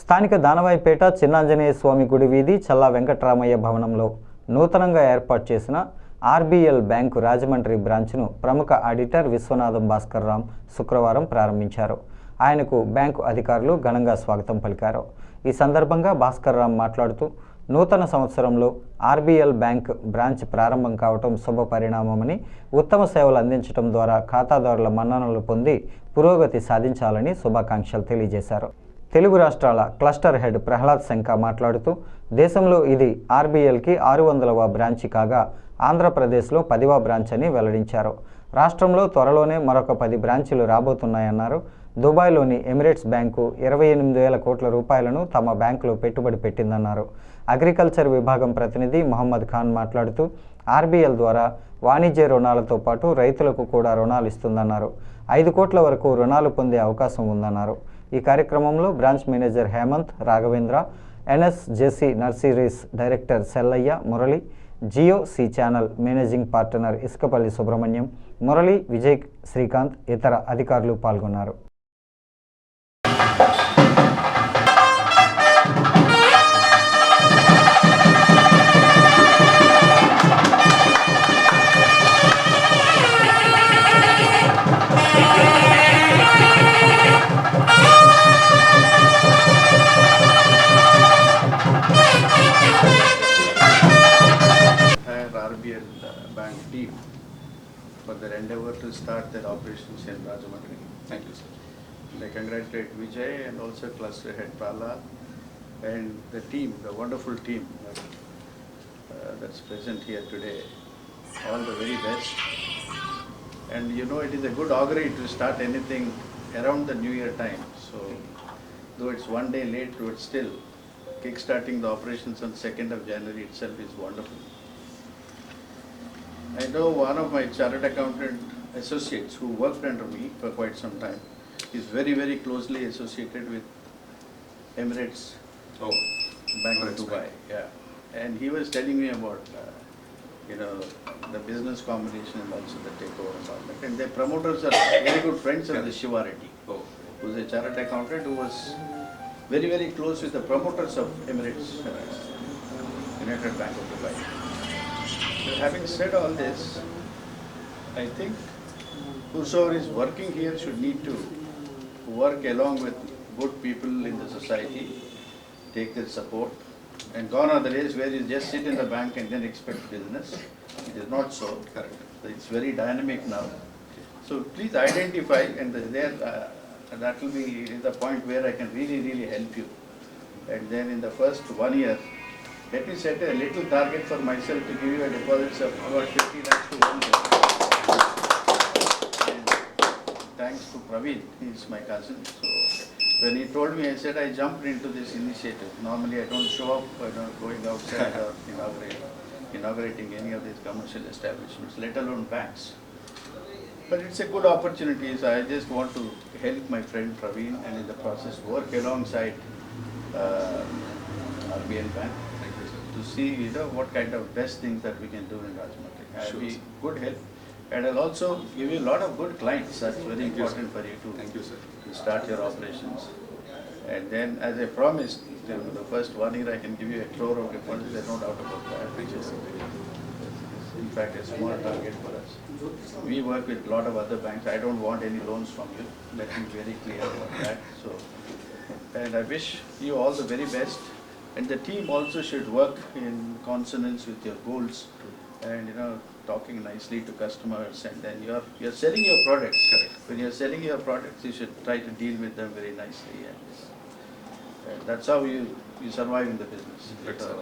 స్థానిక దానవాయిపేట చిన్నాంజనేయ స్వామి గుడి వీధి చల్లా వెంకట్రామయ్య భవనంలో నూతనంగా ఏర్పాటు చేసిన ఆర్బీఎల్ బ్యాంకు రాజమండ్రి బ్రాంచ్ను ప్రముఖ ఆడిటర్ విశ్వనాథం భాస్కర్ రామ్ శుక్రవారం ప్రారంభించారు. ఆయనకు బ్యాంకు అధికారులు ఘనంగా స్వాగతం పలికారు. ఈ సందర్భంగా భాస్కర్ రామ్ మాట్లాడుతూ నూతన సంవత్సరంలో ఆర్బీఎల్ బ్యాంక్ బ్రాంచ్ ప్రారంభం కావటం శుభ పరిణామమని ఉత్తమ సేవలు అందించడం ద్వారా ఖాతాదారుల మన్ననలు పొంది పురోగతి సాధించాలని శుభాకాంక్షలు తెలియజేశారు. తెలుగు రాష్ట్రాల క్లస్టర్ హెడ్ ప్రహ్లాద్ శంకా మాట్లాడుతూ దేశంలో ఇది ఆర్బీఎల్కి ఆరు వందలవ బ్రాంచి కాగా ఆంధ్రప్రదేశ్లో పదివ బ్రాంచ్ అని వెల్లడించారు. రాష్ట్రంలో త్వరలోనే మరొక పది బ్రాంచీలు రాబోతున్నాయన్నారు. దుబాయ్లోని ఎమిరేట్స్ బ్యాంకు ఇరవై ఎనిమిది వేల కోట్ల రూపాయలను తమ బ్యాంకులో పెట్టుబడి పెట్టిందన్నారు. అగ్రికల్చర్ విభాగం ప్రతినిధి మొహమ్మద్ ఖాన్ మాట్లాడుతూ ఆర్బీఎల్ ద్వారా వాణిజ్య రుణాలతో పాటు రైతులకు కూడా రుణాలు ఇస్తుందన్నారు. ఐదు కోట్ల వరకు రుణాలు పొందే అవకాశం ఉందన్నారు. ఈ కార్యక్రమంలో branch manager Hemanth Raghavendra NSJC nurseries director Sellaiah Murali Jio C channel managing partner Isukapalli Subrahmanyam Murali Vijay Srikanth ఇతర అధికారులు పాల్గొన్నారు. Team for their endeavor to start their operations in Rajahmundry. Thank you, sir. I congratulate Vijay and also cluster head Pala and the team, the wonderful team that, uh, that's present here today. All the very best. And you know, it is a good augury to start anything around the new year time. So though it's one day late, but still kick-starting the operations on 2nd of January itself is wonderful. I know one of my chartered accountant associates who worked under me for quite some time is very, very closely associated with Emirates Oh, Bank of Emirates Dubai. Bank. Yeah, and he was telling me about, uh, you know, the business combination and also the takeover and all that. And their promoters are very good friends of the. Shiva Reddy, oh, who's a chartered accountant who was very, very close with the promoters of Emirates, uh, United Bank of Dubai. Having said all this, I think whosoever is working here should need to work along with good people in the society, take their support. And gone are the days where you just sit in the bank and then expect business. It is not so. correct. It's very dynamic now. So please identify and there, uh, that will be the point where I can really, really help you. And then in the first one year, let me set a little target for myself to give you a deposit of about fifty lakhs to one year. Thanks to Praveen, he is my cousin, so when he told me, I said I jumped into this initiative. Normally I don't show up, I don't going outside or inaugurate, inaugurating any of these commercial establishments, let alone banks. But it's a good opportunity, so I just want to help my friend Praveen and in the process work alongside uh, RBL Bank Thank you, sir. To see, you know, what kind of best things that we can do in Rajahmundry. I'll Sure, be sir. good help. And I'll also give you a lot of good clients, that's very Thank you, important for you to Thank you, sir. to start your operations. And then, as I promised, you know, the first one year I can give you a crore of deposits, there's no doubt about that. Thank you, sir. In fact, a small target for us. We work with a lot of other banks, I don't want any loans from you, let me be very clear about that, so. And I wish you all the very best, and the team also should work in consonance with your goals. And, you know, talking nicely to customers, and then you're, you're selling your products. Correct. When you're selling your products, you should try to deal with them very nicely, and and that's how you, you survive in the business. Sir.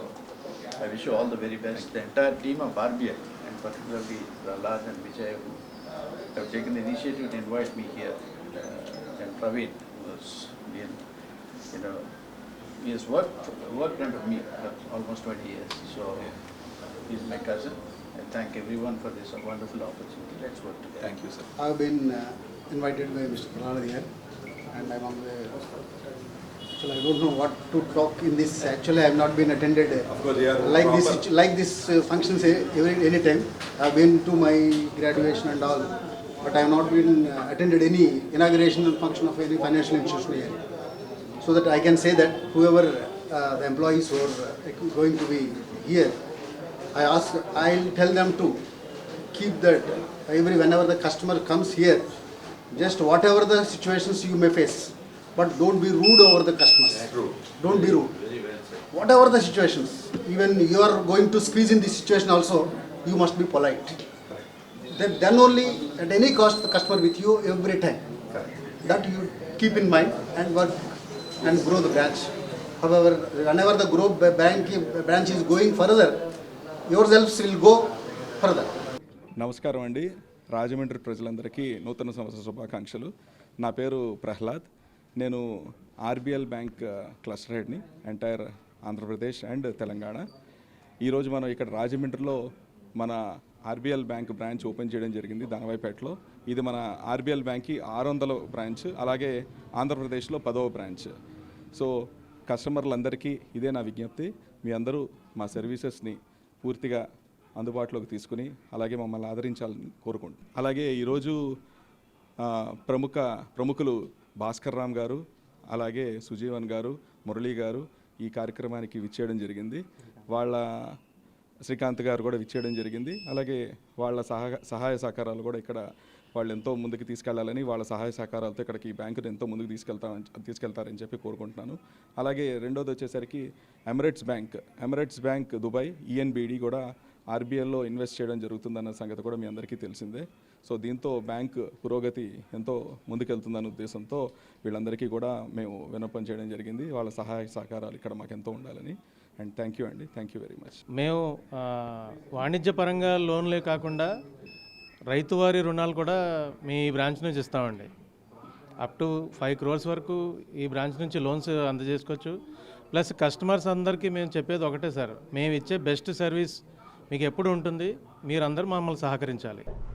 I wish you all the very best. The entire team of RBI, and particularly Prahlad and Vijay, who have taken the initiative to invite me here, uh, and Praveen, who has been, you know, he has worked, worked under me for almost twenty years, so he's my cousin. I thank everyone for this wonderful opportunity. Let's work together. Thank you, sir. I've been uh, invited by Mr. Pranad here, and I'm on the, actually, I don't know what to talk in this, actually, I have not been attended uh, Of course, they are like this, proper. like this uh, functions uh, every, anytime. I've been to my graduation and all, but I have not been uh, attended any inauguration function of any financial institution here. So that I can say that whoever uh, the employees who are uh, going to be here, I ask, I'll tell them to keep that every whenever the customer comes here, just whatever the situations you may face, but don't be rude over the customers. True. Don't be rude. Whatever the situations, even you are going to squeeze in this situation also, you must be polite. Then, then only at any cost the customer with you every time. That you keep in mind and work and grow the branch. However, whenever the grow bank branch is going further, yourselves will go further. నమస్కారం అండి రాజమండ్రి ప్రజలందరికీ నూతన సంవత్సర శుభాకాంక్షలు నా పేరు ప్రహ్లాద్ నేను RBL bank cluster హెడ్ని ఎంటైర్ ఆంధ్రప్రదేశ్ అండ్ తెలంగాణ ఈరోజు మనం ఇక్కడ రాజమండ్రిలో మన ఆర్బిఎల్ బ్యాంక్ బ్రాంచ్ ఓపెన్ చేయడం జరిగింది దానవాయిపేటలో. ఇది మన ఆర్బిఎల్ బ్యాంక్కి ఆరు వందల బ్రాంచ్ అలాగే ఆంధ్రప్రదేశ్లో పదవ బ్రాంచ్. సో కస్టమర్లందరికీ ఇదే నా విజ్ఞప్తి. మీ అందరూ మా సర్వీసెస్ని పూర్తిగా అందుబాటులోకి తీసుకుని అలాగే మమ్మల్ని ఆదరించాలని కోరుకుంటున్నాను అలాగే ఈరోజు ప్రముఖ ప్రముఖులు భాస్కర్ రామ్ గారు అలాగే సుజీవన్ గారు మురళీ గారు ఈ కార్యక్రమానికి విచ్చేయడం జరిగింది. వాళ్ళ శ్రీకాంత్ గారు కూడా విచ్చేయడం జరిగింది. అలాగే వాళ్ళ సహాయ సహాయ సహకారాలు కూడా ఇక్కడ వాళ్ళు ఎంతో ముందుకు తీసుకెళ్ళాలని వాళ్ళ సహాయ సహకారాలతో ఇక్కడికి ఈ బ్యాంకును ఎంతో ముందుకు తీసుకెళ్తామని తీసుకెళ్తారని చెప్పి కోరుకుంటున్నాను. అలాగే రెండోది వచ్చేసరికి Emirates bank Emirates bank Dubai ENBD కూడా ఆర్బీఐలో ఇన్వెస్ట్ చేయడం జరుగుతుందన్న సంగతి కూడా మీ అందరికీ తెలిసిందే. సో దీంతో బ్యాంక్ పురోగతి ఎంతో ముందుకెళ్తుందన్న ఉద్దేశంతో వీళ్ళందరికీ కూడా మేము విన్నపం చేయడం జరిగింది. వాళ్ళ సహాయ సహకారాలు ఇక్కడ మాకు ఎంతో ఉండాలని. అండ్ థ్యాంక్ యూ అండి. Thank you very much. మేము వాణిజ్యపరంగా లోన్లే కాకుండా రైతువారి రుణాలు కూడా మీ బ్రాంచ్ నుంచి ఇస్తామండి. అప్ టు ఫైవ్ క్రోర్స్ వరకు ఈ బ్రాంచ్ నుంచి లోన్స్ అందజేసుకోవచ్చు. ప్లస్ కస్టమర్స్ అందరికీ మేము చెప్పేది ఒకటే సార్. మేము ఇచ్చే బెస్ట్ సర్వీస్ మీకు ఎప్పుడు ఉంటుంది మీరందరూ మమ్మల్ని సహకరించాలి.